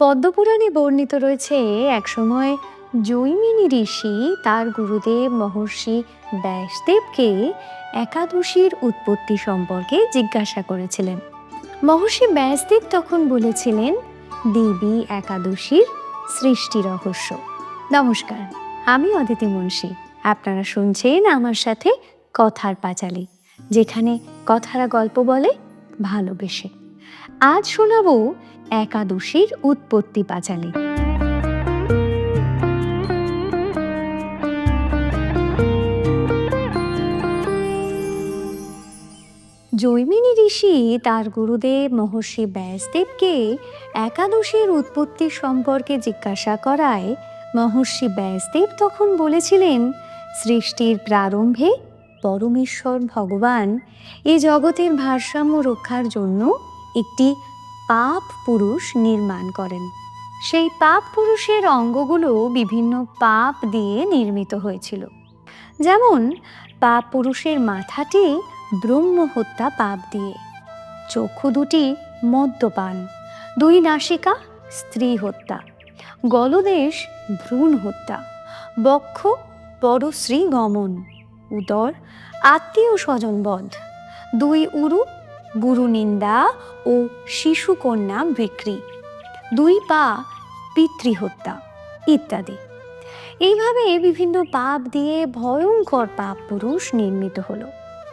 পদ্মপুরাণে বর্ণিত রয়েছে, একসময় জৈমিনী ঋষি তার গুরুদেব মহর্ষি ব্যাসদেবকে একাদশীর উৎপত্তি সম্পর্কে জিজ্ঞাসা করেছিলেন। মহর্ষি ব্যাসদেব তখন বলেছিলেন, দেবী একাদশীর সৃষ্টি রহস্য। নমস্কার, আমি অদিতি মুন্সী। আপনারা শুনছেন আমার সাথে কথার পাঁচালী, যেখানে কথারা গল্প বলে ভালোবেসে। আজ শোনাবো একাদশীর উৎপত্তি পাঁচালী। জৈমিনী ঋষি তার গুরুদেব মহর্ষি ব্যাসদেবকে একাদশীর উৎপত্তি সম্পর্কে জিজ্ঞাসা করায় মহর্ষি ব্যাসদেব তখন বলেছিলেন, সৃষ্টির প্রারম্ভে পরমেশ্বর ভগবান এ জগতের ভারসাম্য রক্ষার জন্য একটি পাপ পুরুষ নির্মাণ করেন। সেই পাপ পুরুষের অঙ্গগুলো বিভিন্ন পাপ দিয়ে নির্মিত হয়েছিল। যেমন, পাপ পুরুষের মাথাটি ব্রহ্ম হত্যা পাপ দিয়ে, চক্ষু দুটি মদ্যপান, দুই নাসিকা স্ত্রী হত্যা, গলদেশ ভ্রূণ হত্যা, বক্ষ পরশ্রী গমন, উদর আত্মীয় স্বজনবধ দুই উরু গুরু নিন্দা ও শিশুকন্যা বিক্রি। দুই পা পিতৃহত্যা ইত্যাদি। এইভাবে বিভিন্ন পাপ দিয়ে ভয়ঙ্কর পাপ পুরুষ নির্মিত হলো।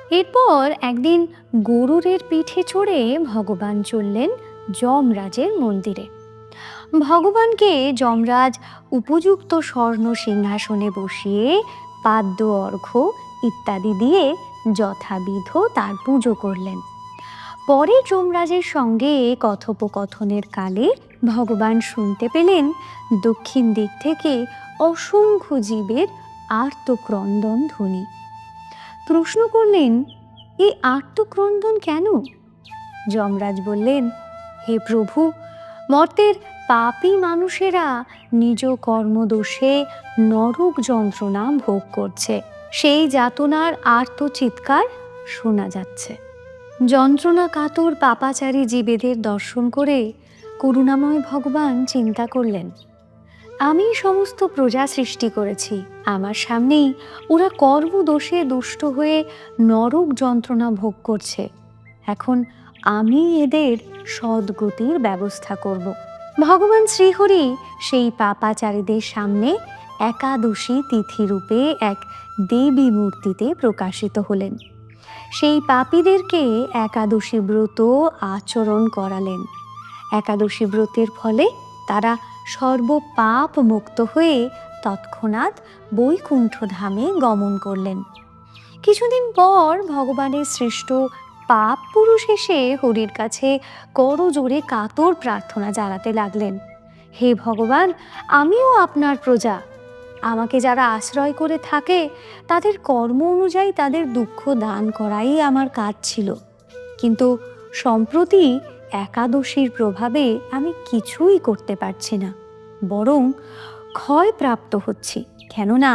এরপর একদিন গরুরের পিঠে চড়ে ভগবান চললেন যমরাজের মন্দিরে। ভগবানকে যমরাজ উপযুক্ত স্বর্ণ সিংহাসনে বসিয়ে পাদ্য, অর্ঘ্য ইত্যাদি দিয়ে যথাবিধ তার পুজো করলেন। পরে যমরাজের সঙ্গে কথোপকথনের কালে ভগবান শুনতে পেলেন দক্ষিণ দিক থেকে অসংখ্য জীবের আর্তক্রন্দন ধ্বনি। প্রশ্ন করলেন এই আর্তক্রন্দন কেন? যমরাজ বললেন, হে প্রভু, মর্তের পাপী মানুষেরা নিজ কর্মদোষে নরক যন্ত্রণা ভোগ করছে। সেই যাতনার আর্ত চিৎকার শোনা যাচ্ছে। যন্ত্রণা কাতর পাপাচারী জীবেদের দর্শন করে করুণাময় ভগবান চিন্তা করলেন, আমি সমস্ত প্রজা সৃষ্টি করেছি। আমার সামনেই ওরা কর্মদোষে দুষ্ট হয়ে নরক যন্ত্রণা ভোগ করছে। এখন আমি এদের সদ্গতির ব্যবস্থা করব। ভগবান শ্রীহরি সেই পাপাচারীদের সামনে একাদশী তিথিরূপে এক দেবী মূর্তিতে প্রকাশিত হলেন। সেই পাপীদেরকে একাদশী ব্রত আচরণ করালেন। একাদশী ব্রতের ফলে তারা সর্বপাপ মুক্ত হয়ে তৎক্ষণাৎ বৈকুণ্ঠ ধামে গমন করলেন। কিছুদিন পর ভগবানের সৃষ্ট পাপ পুরুষ এসে হরির কাছে করজোরে কাতর প্রার্থনা জানাতে লাগলেন, হে ভগবান, আমিও আপনার প্রজা আমাকে যারা আশ্রয় করে থাকে, তাদের কর্ম অনুযায়ী তাদের দুঃখ দান করাই আমার কাজ ছিল। কিন্তু সম্প্রতি একাদশীর প্রভাবে আমি কিছুই করতে পারছি না, বরং ক্ষয়প্রাপ্ত হচ্ছি। কেননা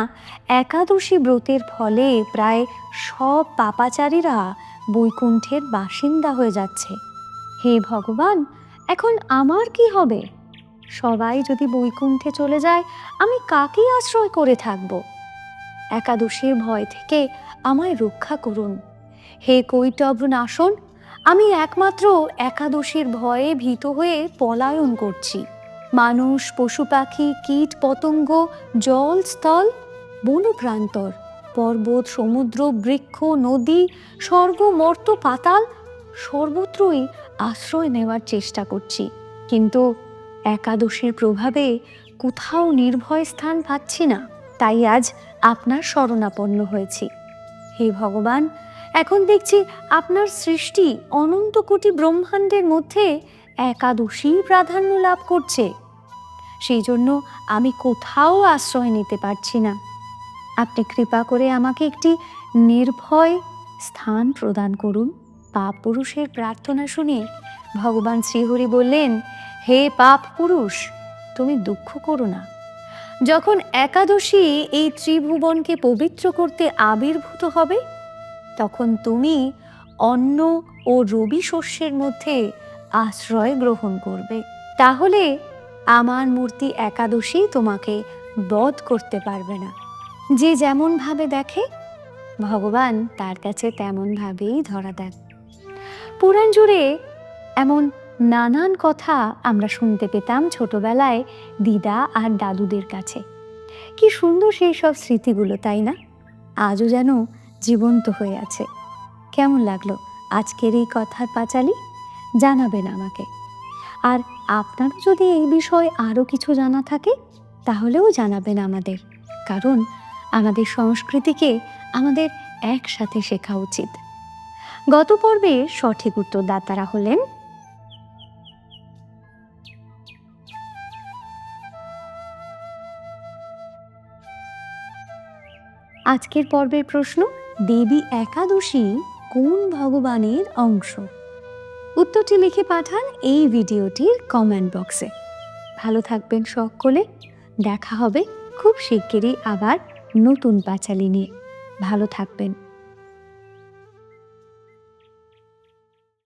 একাদশী ব্রতের ফলে প্রায় সব পাপাচারীরা বৈকুণ্ঠের বাসিন্দা হয়ে যাচ্ছে। হে ভগবান, এখন আমার কি হবে? সবাই যদি বৈকুণ্ঠে চলে যায়, আমি কাকেই আশ্রয় করে থাকব? একাদশীর ভয় থেকে আমায় রক্ষা করুন। হে কৈটব্র নাশন আমি একমাত্র একাদশীর ভয়ে ভীত হয়ে পলায়ন করছি। মানুষ, পশু পাখি, কীট, পতঙ্গ, জল, স্থল, বনপ্রান্তর, পর্বত, সমুদ্র, বৃক্ষ, নদী, স্বর্গ, মর্ত, পাতাল, সর্বত্রই আশ্রয় নেওয়ার চেষ্টা করছি। কিন্তু একাদশীর প্রভাবে কোথাও নির্ভয় স্থান পাচ্ছি না, তাই আজ আপনার শরণাপন্ন হয়েছি। হে ভগবান, এখন দেখছি আপনার সৃষ্টি অনন্ত কোটি ব্রহ্মাণ্ডের মধ্যে একাদশী প্রাধান্য লাভ করছে। সেই জন্য আমি কোথাও আশ্রয় নিতে পারছি না। আপনি কৃপা করে আমাকে একটি নির্ভয় স্থান প্রদান করুন। পাপ পুরুষের প্রার্থনা শুনে ভগবান শ্রীহরি বললেন হে পাপ পুরুষ, তুমি দুঃখ করো না। যখন একাদশী এই ত্রিভুবনকে পবিত্র করতে আবির্ভূত হবে, তখন তুমি অন্ন ও রবি শস্যের মধ্যে আশ্রয় গ্রহণ করবে। তাহলে আমার মূর্তি একাদশী তোমাকে বধ করতে পারবে না। যে যেমনভাবে দেখে, ভগবান তার কাছে তেমনভাবেই ধরা দেন। পুরাণ জুড়ে এমন নানান কথা আমরা শুনতে পেতাম ছোটবেলায় দিদা আর দাদুদের কাছে। কি সুন্দর সেই সব স্মৃতিগুলো, তাই না? আজও যেন জীবন্ত হয়ে আছে। কেমন লাগল আজকের এই কথার পাঁচালি? জানাবেন আমাকে। আর আপনারও যদি এই বিষয়ে আরও কিছু জানা থাকে, তাহলেও জানাবেন আমাদের। কারণ আমাদের সংস্কৃতিকে আমাদের একসাথে শেখা উচিত। গত পর্বে সঠিক উত্তরদাতারা হলেন আজকের পর্বের প্রশ্ন, দেবী একাদশী কোন ভগবানের অংশ? উত্তরটি লিখে পাঠান এই ভিডিওটির কমেন্ট বক্সে ভালো থাকবেন সকলে, দেখা হবে খুব শিগগিরই আবার নতুন পাঁচালি নিয়ে। ভালো থাকবেন।